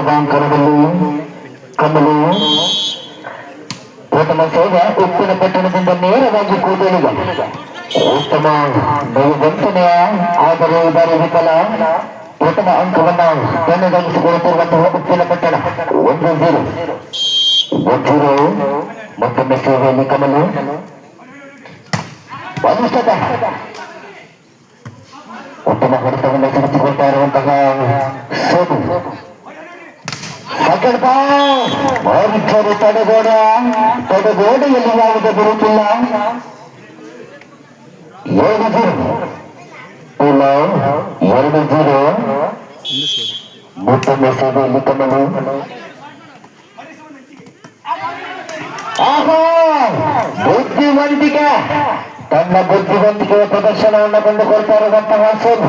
ಕ್ರೀಡಾಂಗಣದಲ್ಲಿ ಕಮಲು ಪ್ರಥಮ ಸೇವ ಉಪ್ಪಿನ ಪಟ್ಟಣದಿಂದ ನೇರವಾಗಿ ಕೂದಲಿಗೆ ಉತ್ತಮ ಬಹುವಂತನೆಯ ಆದರೆ ಇದಾರೆ ವಿಫಲ ಪ್ರಥಮ ಅಂಕವನ್ನ ತನ್ನದಾಗಿಸಿಕೊಳ್ಳುತ್ತಿರುವಂತಹ ಉಪ್ಪಿನ ಪಟ್ಟಣ ಒಂದು ಜೀರೋ ಒಂದು ಮತ್ತೊಮ್ಮೆ ಸೇವೆಯಲ್ಲಿ ಕಮಲು ಅನುಷ್ಠಾತ ಉತ್ತಮ ಹೊಡೆತವನ್ನು ಎಸಗಿಸಿಕೊಳ್ತಾ ಇರುವಂತಹ ಸೋದು ಸೆಕೆಂಡ್ ಬಾಲ್ ಮಾರಿಕರು ತಡೆಗೋಡ ತಡೆಗೋಡೆಯಲ್ಲಿ ಯಾವುದೇ ಬರುತ್ತಿಲ್ಲ ಏಳು ಜೀರೋ ಇಲ್ಲ ಎರಡು ಜೀರೋ ಮತ್ತೊಮ್ಮೆ ಸೇವೆಯಲ್ಲಿ ಕಮಲು ಆಹಾ ಬುದ್ಧಿವಂತಿಕೆ ತನ್ನ ಬುದ್ಧಿವಂತಿಕೆಯ ಪ್ರದರ್ಶನವನ್ನು ಕಂಡುಕೊಳ್ತಾ ಇರುವಂತಹ ಸೋನು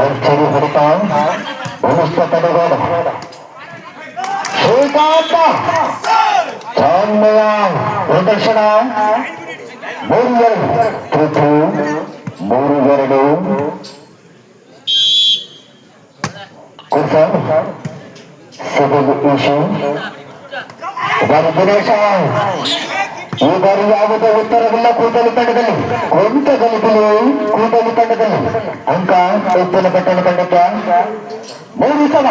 সংস্থার ভূমিকা ভবিষ্যৎ দেবেন শ্রীকান্ত চন্ময়া প্রদর্শনা মুরগের পৃথু মুরগেরু কুসম সুযোগ ইস্যু রাজদিনেশ ಈ ಬಾರಿ ಯಾವುದೇ ಉತ್ತರವಿಲ್ಲ ಕೂದಲು ತಂಡದಲ್ಲಿ ಕೊಂತ ಗಲಿಬಿಲಿ ಕೂದಲು ತಂಡದಲ್ಲಿ ಅಂಕ ಉಪ್ಪಿನ ಪಟ್ಟಣ ತಂಡಕ್ಕೆ ಮೂರು ಸಮ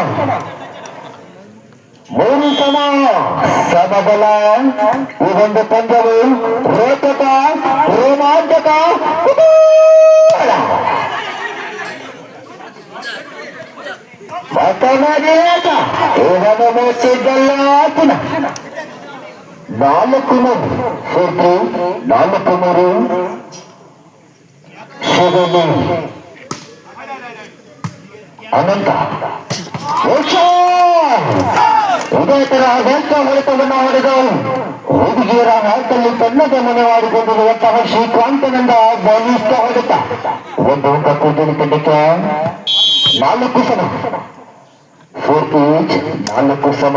ಮೂರು ಸಮ ಸಮಬಲ ಈ ಒಂದು ಪಂದ್ಯವು ರೋಚಕ ರೋಮಾಂಚಕ ಕುತೂಹಲ. ಮತನಾದೇಕ ಇವನು ಮುಚ್ಚಿದ್ದಲ್ಲ ಮೋಕ್ಷ! ಇದೇ ತರ ಅಗಂತ ಹೊಡೆತವನ್ನು ಹೊಡೆದವು ಹುಡುಗಿಯರ ಹಾಟಲ್ಲಿ ತನ್ನದೇ ಮನೆ ಮಾಡಿಕೊಂಡಿರುವಂತಹ ಶ್ರೀಕಾಂತನಿಂದ ಬಲಿಷ್ಠ ಹೊಡೆತ ಒಂದು ಅಂಕ ಕೂದಲು ತಂಡಕ್ಕೆ ನಾಲ್ಕು ಸಮ ಫೋರ್ ಈಚ್ ನಾಲ್ಕು ಸಮ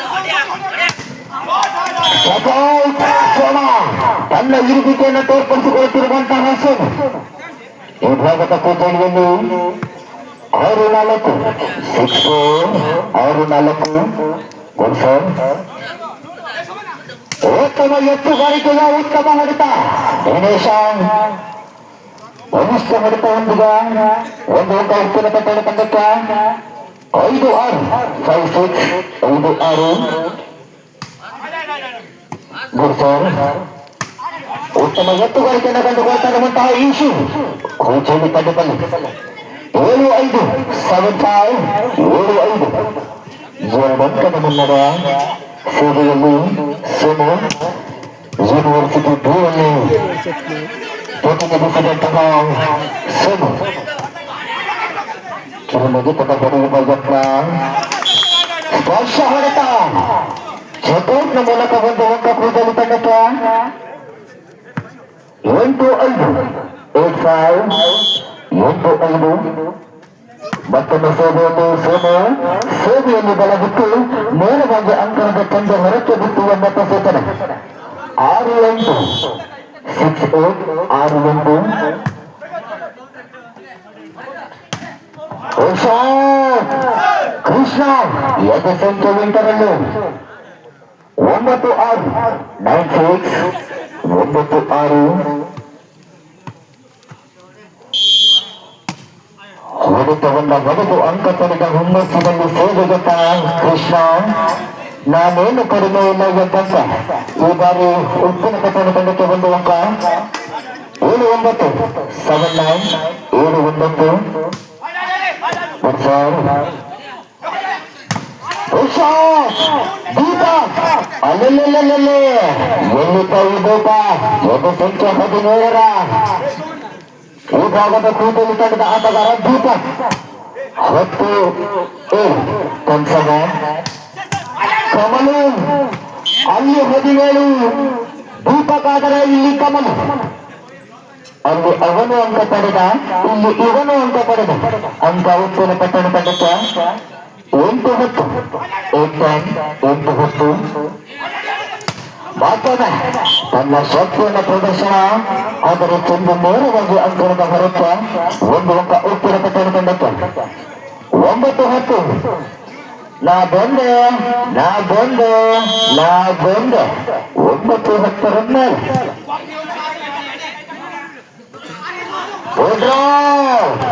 ತನ್ನ ಇರುವಿಕೆಯನ್ನು ತೋರ್ಪಡಿಸಿಕೊಳ್ಳುತ್ತಿರುವಂತಹ ಸೋಮ ವಿಭಾಗದ ಪೂಜೆಯಲ್ಲಿ ಆರು ನಾಲ್ಕು ಸಿಕ್ಸ್ ಆರು ನಾಲ್ಕು ಗುಡ್ ಸರ್ ಉತ್ತಮ ಎತ್ತುಗಾರಿಕೆಯ ಉತ್ತಮ ಹೊಡೆತ ದಿನೇಶ ಕನಿಷ್ಠ ಹೊಡೆತ ಹೊಂದಿದ ಒಂದು ಅಂಕ ಉಪ್ಪಿನ ಪಟ್ಟಣ ತಂಡಕ್ಕೆ ಐದು ಆರು ಫೈವ್ ಸಿಕ್ಸ್ ಐದು ಆರು ಗುಡ್ ಸರ್ ಉತ್ತಮ ಎತ್ತುಗಾರಿಕೆಯನ್ನು ಕಂಡುಕೊಳ್ತಾ ಇರುವಂತಹ ಈಶು ಕೂಚೇಲಿ ತಂಡದಲ್ಲಿ ಏಳು ಐದು ಸೆವೆನ್ ಫೈವ್ ಏಳು ಐದು ಎರಡು ಅಂಕದ ಮುನ್ನಡೆ ಸೇವೆಯಲ್ಲಿ ಸೋಮು ಯೂನಿವರ್ಸಿಟಿ ಟೂ ಅಲ್ಲಿ ಪ್ರತಿನಿಧಿಸಿದಂತಹ ಸೋಮು ಕಿರುಮಗಿತದ ಹೊಡೆಯುವ ಯತ್ನ ಸ್ಪರ್ಶ ಹೊಡೆತ ಚತುರ್ನ ಮೂಲಕ ಒಂದು ಅಂಕ ಕೂದಲು ತಂಡಕ್ಕೆ ಎಂಟು ಐದು ಏಟ್ ಫೈವ್ ಎಂಟು ಐದು ಮತ್ತೊಮ್ಮೆ ಸೇವೆಯಲ್ಲಿ ಸೋಮು ಸೇವೆಯಲ್ಲಿ ಬಲಬಿಟ್ಟು ನೇರವಾಗಿ ಅಂಕಣದ ತಂದೆ ಹೊರಕ್ಕೆ ಬಿಟ್ಟು ಎಂಬತ್ತ ಸೂಚನೆ ಆರು ಎಂಟು ಸಿಕ್ಸ್ ಏಟ್ ಆರು ಎಂಟು ಹುಷಾರ್ ಕೃಷ್ಣ ಎದೆ ಸಂಖ್ಯೆ ಎಂಟರಲ್ಲೂ ಒಂಬತ್ತು ಆರು ನೈನ್ ಸಿಕ್ಸ್ ಒಂಬತ್ತು ಆರು ಹಿಡಿತವನ್ನ ಹೊಡೆದು ಅಂಕ ಪಡೆದ ಹುಮ್ಮಸ್ಸಿನಲ್ಲಿ ಸೇವೆಗೆತ್ತ ಕೃಷ್ಣ ನಾನೇನು ಕಡಿಮೆ ಇಲ್ಲ ಎಂದಂತ ಈ ಬಾರಿ ಉಪ್ಪಿನ ಪಟ್ಟಣ ತಂಡಕ್ಕೆ ಒಂದು ಅಂಕ ಏಳು ಒಂಬತ್ತು ಒಂದು ಸಂಖ್ಯೆ ಹದಿನೇಳರ ಈ ಭಾಗದ ಕೂಟಲ್ಲಿ ತಂಡದ ಆಟಗಾರ ದೀಪ ಅವತ್ತು ಕಂಸಮ ಕಮಲು ಅಲ್ಲಿ ಹದಿನೇಳು ದೀಪಕ್ಕಾದರೆ ಇಲ್ಲಿ ಕಮಲು ಅಲ್ಲಿ ಅವನು ಅಂಕ ಪಡೆದ ಇಲ್ಲಿ ಇವನು ಅಂಕ ಪಡೆದ ಅಂಕ ಉಪ್ಪಿನ ಪಟ್ಟಣ ತಂಡಕ್ಕೆ ಎಂಟು ಹೊತ್ತು ಎಂಟು ಹೊತ್ತು ಮಾತನ ತನ್ನ ಶಕ್ತಿಯನ್ನು ಪ್ರದರ್ಶನ ಆದರೆ ಚೆಂಡು ನೇರವಾಗಿ ಅಂಕಣದ ಹೊರಕ್ಕೆ ಒಂದು ಅಂಕ ಉಪ್ಪಿನ ಪಟ್ಟಣ ತಂಡಕ್ಕೆ ಒಂಬತ್ತು ಹತ್ತು ನಾ ಬಂದೆ ನಾ ಬಂದೆ ನಾ ಬಂದೆ ಒಂಬತ್ತು ಹತ್ತರ ಮೇಲೆ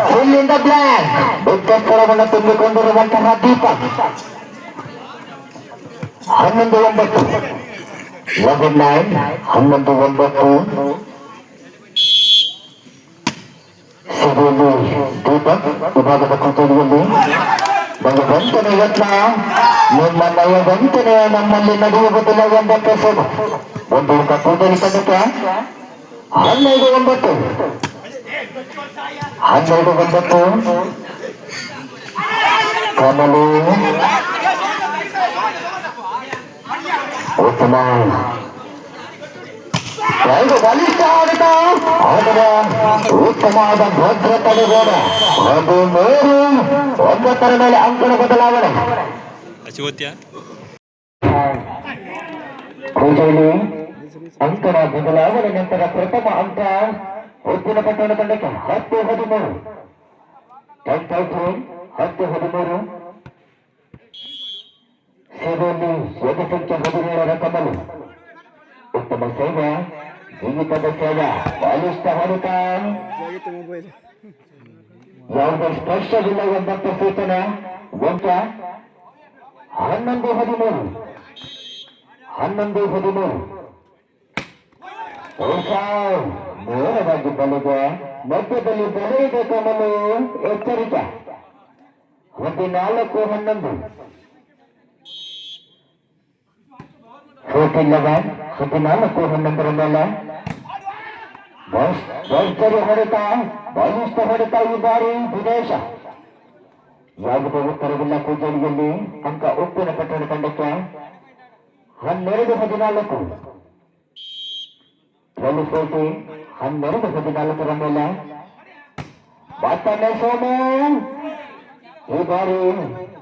ಫುಲ್ ಇನ್ ದ ಬ್ಲ್ಯಾಕ್ ದೊಡ್ಡ ಸ್ಥಳವನ್ನು ತುಂಬಿಕೊಂಡಿರುವಂತಹ ದೀಪ ಹನ್ನೊಂದು ಒಂಬತ್ತು ಲೆವೆನ್ ನೈನ್ ಹನ್ನೊಂದು ಒಂಬತ್ತು ಸಭೆಯಲ್ಲಿ ದೀಪ ವಿಭಾಗದ ಕಚೇರಿಯಲ್ಲಿ ನನ್ನ ವಂಚನೆ ಯತ್ನ ನಿಮ್ಮ ನಯ ವಂಚನೆ ನಮ್ಮಲ್ಲಿ ನಡೆಯುವುದಿಲ್ಲ ಎಂಬ ಸಭೆ ಒಂದು ಕಚೇರಿ ತಂಡಕ್ಕೆ ಹನ್ನೆರಡು ಒಂಬತ್ತು ಹನ್ನೆರಡು ಒಂಬತ್ತು ಕಮಲು ಉತ್ತಮ ಎರಡು ಬಲಿಷ್ಠ ಆಡಿದ ಆದರೆ ಉತ್ತಮವಾದ ಭದ್ರತೆ ತಡೆಗೋಡ ಒಂದು ಮೂರು ಒಂಬತ್ತರ ಮೇಲೆ ಅಂಕಣ ಬದಲಾವಣೆ ಅಂಕಣ ಬದಲಾವಣೆ ನಂತರ ಪ್ರಥಮ ಅಂಕ ಉದ್ದಿನ ಪಟ್ಟಣ ತಂಡಕ್ಕೆ ಹತ್ತು ಹದಿಮೂರು. ಟೆನ್ ತೌಸಂಡ್ ಹತ್ತು ಹದಿಮೂರು. ಸೇವೆಯಲ್ಲಿ ಒಂದು ಸಂಖ್ಯೆ ಹದಿನೇಳರ ಕಮಲು ಉತ್ತಮ ಸೇವೆ ಜೀವಿತದ ಸೇವೆ ಬಲಿಷ್ಠ ಹೊರತ ಯಾವುದೇ ಸ್ಪರ್ಶವಿಲ್ಲ ಎಂಬಂತ ಸೂಚನೆ ವಂಚ ಹನ್ನೊಂದು ಹದಿಮೂರು ಹನ್ನೊಂದು ಹದಿಮೂರು ಓಸಾವ್ ನೇರವಾಗಿ ಬಲಿಗೆ ಮಧ್ಯದಲ್ಲಿ ಬಲೆಯಿದೆ ಕಮಲು ಎಚ್ಚರಿಕೆ ಹದಿನಾಲ್ಕು ಹನ್ನೊಂದು ಲೆವೆನ್ ಹದಿನಾಲ್ಕು ಹನ್ನೊಂದರ ಮೇಲೆ ಭರ್ಜರಿ ಹೊಡೆತ, ಬಲಿಷ್ಠ ಹೊಡೆತ ಈ ಬಾರಿ ವಿದೇಶ. ಯಾವುದೇ ಉತ್ತರವಿಲ್ಲ ಕೂಜಳಿಯಲ್ಲಿ ಅಂಕ ಉಪ್ಪಿನ ಪಟ್ಟಣ ತಂಡಕ್ಕೆ. ಹನ್ನೆರಡು ಹದಿನಾಲ್ಕು. ಟ್ವೆಲ್ ಫೋರ್ಟೀನ್ ಹನ್ನೆರಡು ಹದಿನಾಲ್ಕರ ಮೇಲೆ ಮತ್ತೊಮ್ಮೆ ಈ ಬಾರಿ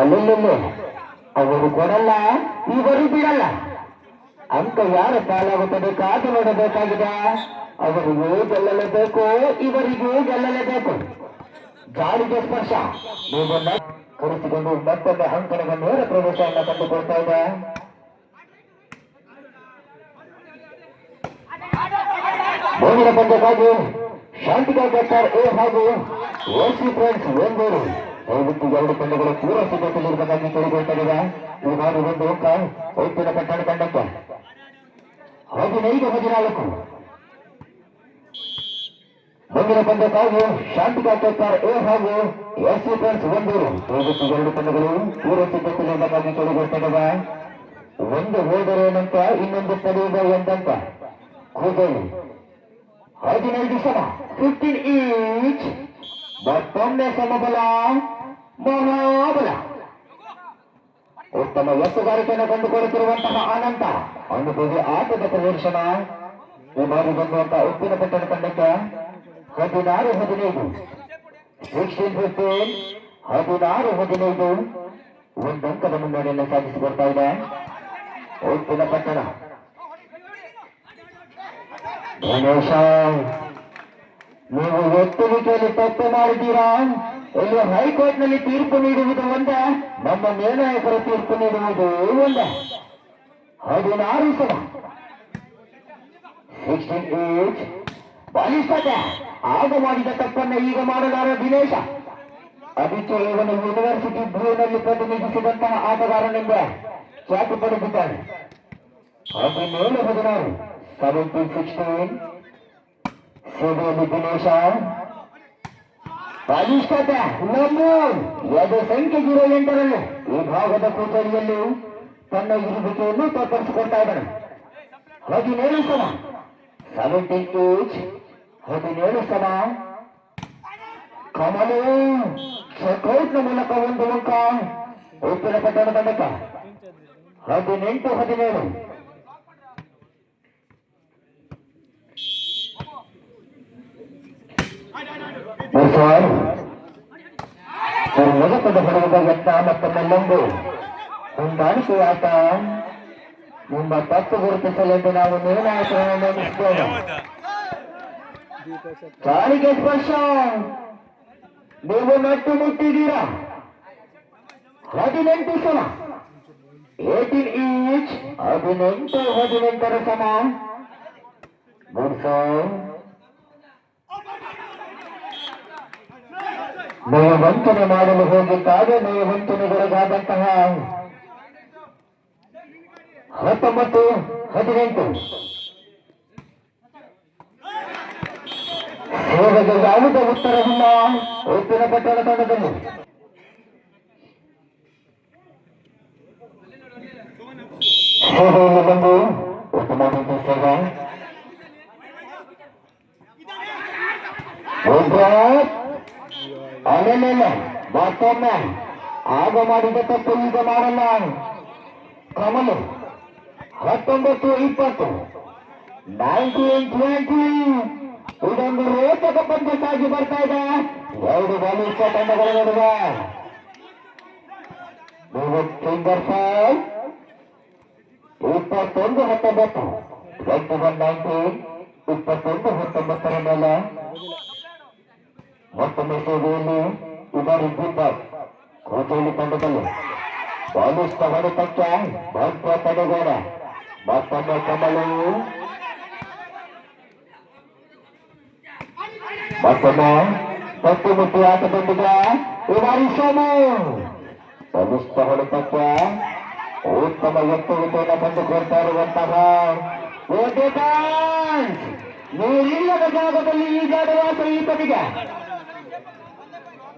ಅಲ್ಲಲ್ಲೇ ಅವರು ಕೊಡಲ್ಲ, ಇವರು ಬಿಡಲ್ಲ. ಅಂತ ಯಾರ ಪಾಲಾಗುತ್ತದೆ ಕಾದು ನೋಡಬೇಕಾಗಿದೆ. ಅವರಿಗೂ ಗೆಲ್ಲಲೇಬೇಕು? ಇವರಿಗೂ ಗೆಲ್ಲಲೇಬೇಕು? ಗಾಳಿಗೆ ಸ್ಪರ್ಶ. ನೀವನ್ನ ಕರೆಸಿಕೊಂಡು ಮತ್ತೊಮ್ಮೆ ಅಂಕಣದ ನೇರ ಪ್ರವೇಶವನ್ನು ಕಂಡುಕೊಳ್ತಾ ಇದೆ. ಮುಂದಿನ ಪಂದ್ಯಕ್ಕಾಗಿ ಶಾಂತಿಕಾ ಡಾಕ್ಟರ್ ಎ ಹಾಗೂ ಎಸಿ ಫ್ರೆಂಡ್ಸ್ ಒಂದೂರು ದಯವಿಟ್ಟು ಎರಡು ತಂಡಗಳು ಪೂರ್ವ ಸಿದ್ಧತೆಯಲ್ಲಿರಬೇಕಾಗಿ ಕೇಳಿಕೊಳ್ತಾ ಈ ಬಾರಿ ಒಂದು ಅಂಕ ಒಟ್ಟಿನ ಪಟ್ಟಣ ತಂಡಕ್ಕೆ. ಹದಿನೈದು ಹದಿನಾಲ್ಕು. ಮುಂದಿನ ಪಂದ್ಯಕ್ಕಾಗಿ ಶಾಂತಿಕಾ ಡಾಕ್ಟರ್ ಎ ಹಾಗೂ ಎಸಿ ಫ್ರೆಂಡ್ಸ್ ಒಂದೂರು. ದಯವಿಟ್ಟು ಎರಡು ತಂಡಗಳು ಪೂರ ಸಿದ್ಧತೆಯಲ್ಲಿರಬೇಕಾಗಿ ಕೇಳಿಕೊಳ್ತಾ ಒಂದು ಹೋದರೇನಂತ ಇನ್ನೊಂದು ಪಡೆಯುವ ಎಂದಂತ ಕೂದಲು ಹದಿನೈದು ಸಮ. ಫಿಫ್ಟೀನ್ ಈಚ್ ಮತ್ತೊಮ್ಮೆ ಸಮಬಲ. ಮಹಾಬಲ. ಉತ್ತಮ ಎತ್ತುಗಾರಿಕೆಯನ್ನು ಕಂಡುಕೊಳ್ಳುತ್ತಿರುವಂತಹ ಅನಂತ. ಅನುಭವಿ ಆಟದ ಪ್ರದರ್ಶನ. ಈ ಬಾರಿ ಬಂದುವಂತಹ ಉಪ್ಪಿನ ಪಟ್ಟಣ ತಂಡಕ್ಕೆ ಹದಿನಾರು, ಹದಿನೈದು. ಸಿಕ್ಸ್ಟೀನ್ ಫಿಫ್ಟೀನ್ ಹದಿನಾರು, ಹದಿನೈದು. ಒಂದು ಅಂಕದ ಮುನ್ನಡೆಯನ್ನು ಸಾಧಿಸಿ ಬರ್ತಾ ಇದೆ. ಉಪ್ಪಿನ ಪಟ್ಟಣ. ಗಣೇಶ ನೀವು ಎತ್ತುವಿಕೆಯಲ್ಲಿ ತಪ್ಪು ಮಾಡಿದ್ದೀರಾ? ಇಲ್ಲಿ ಹೈಕೋರ್ಟ್ನಲ್ಲಿ ತೀರ್ಪು ನೀಡುವುದು ಒಂದ, ನಮ್ಮ ನಿರ್ಣಾಯಕರು ತೀರ್ಪು ನೀಡುವುದು ಒಂದ. ಹದಿನಾರು ಸಲ. ಸಿಕ್ಸ್ಟೀನ್ ಏಜ್ ಬಾಲಿಷ್ಠತೆ ಆಗ ಮಾಡಿದ ತಪ್ಪನ್ನ ಈಗ ಮಾಡಲಾರ ದಿನೇಶ. ಅದಕ್ಕೆ ಇವನು ಯೂನಿವರ್ಸಿಟಿ ಬ್ಲೂನಲ್ಲಿ ಪ್ರತಿನಿಧಿಸಿದಂತಹ ಆಟಗಾರನಿಂದ ಖ್ಯಾತಿ ಪಡೆದಿದ್ದಾನೆ. ಹದಿನೇಳು, ಹದಿನಾರು. ಸೆವೆಂಟೀನ್ ಸಿಕ್ಸ್ಟೀನ್ ಸೇವೆಯಲ್ಲಿ ದಿನೇಶ. ಬಲಿಷ್ಠತೆ ನಮ್ಮ ಎರಡು ಸಂಖ್ಯೆ ಜೀರೋ ಎಂಟರಲ್ಲಿ ಈ ಭಾಗದ ಕೂಟರಿಯಲ್ಲಿ ತನ್ನ ಇರುವಿಕೆಯನ್ನು ತೋರ್ಪಡಿಸಿಕೊಡ್ತಾ ಇದ್ದಾನೆ ಹದಿನೇಳು ಸಮ ಸೆವೆಂಟೀನ್ ಏಜ್ ಹದಿನೇಳು ಸಮ ಕಮಲು ಚೆಕ್ಔಟ್ನ ಮೂಲಕ ಒಂದು ಅಂಕ ಉಪ್ಪಿನ ಪಟ್ಟಣ ತಂಡಕ್ಕ ಹದಿನೆಂಟು ಹದಿನೇಳು ಸರ್ ಸರ್ ಮೊದಲದ ಹೊಡೆದ ಯತ್ನ ಮತ್ತೊಮ್ಮೆಲ್ಲೊಂದು ಹೊಂದಾಣಿಕೆ ಆಟ ನಿಮ್ಮ ತಪ್ಪು ಗುರುತಿಸಲೆಂದು ನಾವು ನಿರ್ಣಾಯಕರನ್ನು ನೇಮಿಸಿದ್ದೇವೆ ಕಾಲಿಗೆ ಸ್ಪರ್ಶ ನೀವು ನಟ್ಟು ಮುಟ್ಟಿದ್ದೀರಾ ಹದಿನೆಂಟು ಸಮ ಏಟೀನ್ ಈಚ್ ಹದಿನೆಂಟು ಹದಿನೆಂಟರ ಸಮ ಗುಡ್ ಸರ್ ನಯವಂತನೆ ಮಾಡಲು ಹೋಗಿದ್ದಾಗ ನಯವಂತನೆಗೊಳಗಾದಂತಹ ಹತ್ತೊಂಬತ್ತು ಹದಿನೆಂಟು ಸೇವೆಗೆ ಯಾವುದೇ ಉತ್ತರವಿಲ್ಲ ಉಪ್ಪಿನ ಪಟ್ಟಣ ತಂಡದಲ್ಲಿ ಸೇವೆಯಲ್ಲಿ ಬಂದು ಉತ್ತಮ ಸೇವೆ ಗುಜರಾತ್ ಅಲ್ಲೆಲ್ಲ ಮತ್ತೊಮ್ಮೆ ಆಗ ಮಾಡಿದ ತಪ್ಪು ಈಗ ಮಾಡಲ್ಲ. ಕಮಲು ಹತ್ತೊಂಬತ್ತು ಇಪ್ಪತ್ತು. ನೈನ್ಟೀನ್ ಟ್ವೆಂಟಿ ಇದೊಂದು ರೋಚಕ ಪಂದ್ಯ ಸಾಗಿ ಬರ್ತಾ ಇದೆ. ಎರಡು ಬಲಿಷ್ಠ ತಂಡಗಳ ನಡುವೆ. ಫೈವ್ ಇಪ್ಪತ್ತೊಂದು ಹತ್ತೊಂಬತ್ತು. ಟ್ವೆಂಟಿ ಒನ್ ನೈನ್ಟೀನ್ ಇಪ್ಪತ್ತೊಂದು, ಹತ್ತೊಂಬತ್ತರ ಮೇಲೆ. ಮತ್ತೊಮ್ಮೆ ಸೇವೆಯಲ್ಲಿ ಇದರಿದ್ದ ಕೋಟೆಯಲ್ಲಿ ತಂಡದಲ್ಲಿ ಬಾಲಿಷ್ಠ ಹೊಡೆತಕ್ಕೆ ಭದ್ರ ತಡೆಗೋಡ ಮತ್ತೊಮ್ಮೆ ಕಮಲು ಮತ್ತೊಮ್ಮೆ ತಪ್ಪು ಮುಟ್ಟಿ ಆಟದೊಂದಿಗೆ ಇವರಿ ಸೋಮು ಬಲಿಷ್ಠ ಹೊಡೆತಕ್ಕೆ ಉತ್ತಮ ಎತ್ತುವಿಕೆಯನ್ನು ತಂದುಕೊಡ್ತಾ ಇರುವಂತಹ ನೀರಿಲ್ಲದ ಜಾಗದಲ್ಲಿ ಈಜಾಡುವ ಈತನಿಗೆ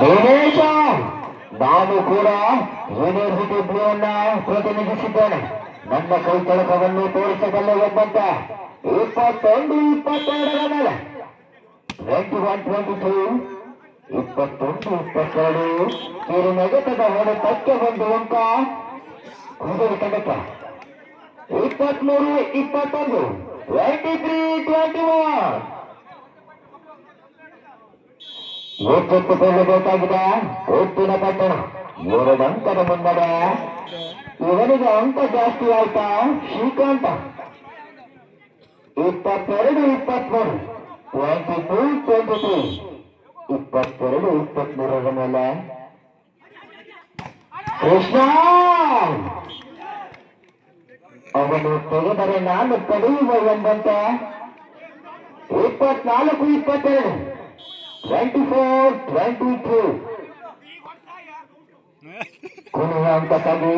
ದಿನೇಶ ನಾನು ಕೂಡ ಯೂನಿವರ್ಸಿಟಿ ಬ್ಲೂನ್ನ ಪ್ರತಿನಿಧಿಸಿದ್ದೇನೆ. ನನ್ನ ಕೈ ತೊಳಕವನ್ನು ತೋರಿಸಬಲ್ಲ ಎಂಬಂತ ಇಪ್ಪತ್ತೊಂದು, ಇಪ್ಪತ್ತೆರಡರ ಮೇಲೆ. ಟ್ವೆಂಟಿ ಒನ್, ಟ್ವೆಂಟಿ ಟೂ, ಇಪ್ಪತ್ತೊಂದು, ಇಪ್ಪತ್ತೆರಡು, ಕಿರು ನೆಗೆತದ ಹೊಡೆತಕ್ಕೆ ಬಂದು ಅಂತ ಕುದುರೆ ತಂಡಕ್ಕೆ ಇಪ್ಪತ್ಮೂರು, ಇಪ್ಪತ್ತೊಂದು ಟ್ವೆಂಟಿ ತ್ರೀ, ಟ್ವೆಂಟಿ ಒನ್. ಎಚ್ಚೆತ್ತುಕೊಳ್ಳಬೇಕಾಗಿದೆ ಉಪ್ಪಿನ ಪಟ್ಟಣ ಎರಡು ಅಂಕದ ಮುನ್ನಡೆ ಇವನಿಗೆ ಅಂಕ ಜಾಸ್ತಿ ಆಯ್ತಾ? ಶ್ರೀಕಾಂತ. ಇಪ್ಪತ್ತೆರಡು, ಇಪ್ಪತ್ಮೂರು. ಟ್ವೆಂಟಿ ಟೂ ಟ್ವೆಂಟಿ ತ್ರೀ ಇಪ್ಪತ್ತೆರಡು ಇಪ್ಪತ್ಮೂರರ ಮೇಲೆ. ಕೃಷ್ಣ! ಅವನು ತೆಗೆದರೆ ನಾನು ತಡೆಯುವ ಎಂಬಂತೆ. ಇಪ್ಪತ್ನಾಲ್ಕು, ಇಪ್ಪತ್ತೆರಡು. ట్వంటీ ఫోర్ ట్వంటీ టూ కొనుగోంత పది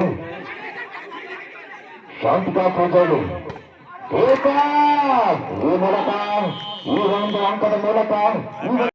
శాంతిగా పూజలు ఈ మూలక ఈ రెండు అంకల మూలక